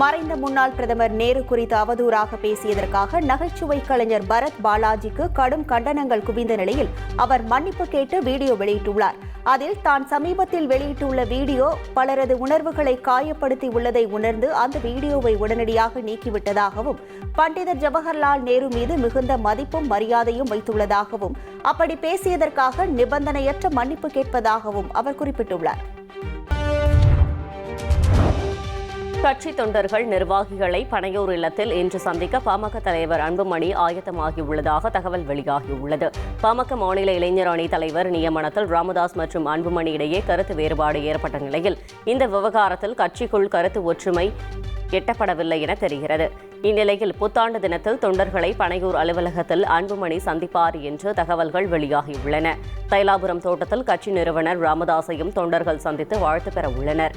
மறைந்த முன்னாள் பிரதமர் நேரு குறித்து அவதூறாக பேசியதற்காக நகைச்சுவை கலைஞர் பரத் பாலாஜிக்கு கடும் கண்டனங்கள் குவிந்த நிலையில் அவர் மன்னிப்பு கேட்டு வீடியோ வெளியிட்டுள்ளார். அதில் தான் சமீபத்தில் வெளியிட்டுள்ள வீடியோ பலரது உணர்வுகளை காயப்படுத்தி உள்ளதை உணர்ந்து அந்த வீடியோவை உடனடியாக நீக்கிவிட்டதாகவும் பண்டிதர் ஜவஹர்லால் நேரு மீது மிகுந்த மதிப்பும் மரியாதையும் வைத்துள்ளதாகவும் அப்படி பேசியதற்காக நிபந்தனையற்ற மன்னிப்பு கேட்பதாகவும் அவர் குறிப்பிட்டுள்ளார். கட்சி தொண்டர்கள் நிர்வாகிகளை பனையூர் இல்லத்தில் இன்று சந்திக்க பாமக தலைவர் அன்புமணி ஆயத்தமாகியுள்ளதாக தகவல் வெளியாகியுள்ளது. பாமக மாநில இளைஞர் அணி தலைவர் நியமனத்தில் ராமதாஸ் மற்றும் அன்புமணி இடையே கருத்து வேறுபாடு ஏற்பட்ட நிலையில் இந்த விவகாரத்தில் கட்சிக்குள் கருத்து ஒற்றுமை எட்டப்படவில்லை என தெரிகிறது. இந்நிலையில் புத்தாண்டு தினத்தில் தொண்டர்களை பனையூர் அலுவலகத்தில் அன்புமணி சந்திப்பார் என்று தகவல்கள் வெளியாகியுள்ளன. தைலாபுரம் தோட்டத்தில் கட்சி நிறுவனர் ராமதாஸையும் தொண்டர்கள் சந்தித்து வாழ்த்து பெற உள்ளனர்.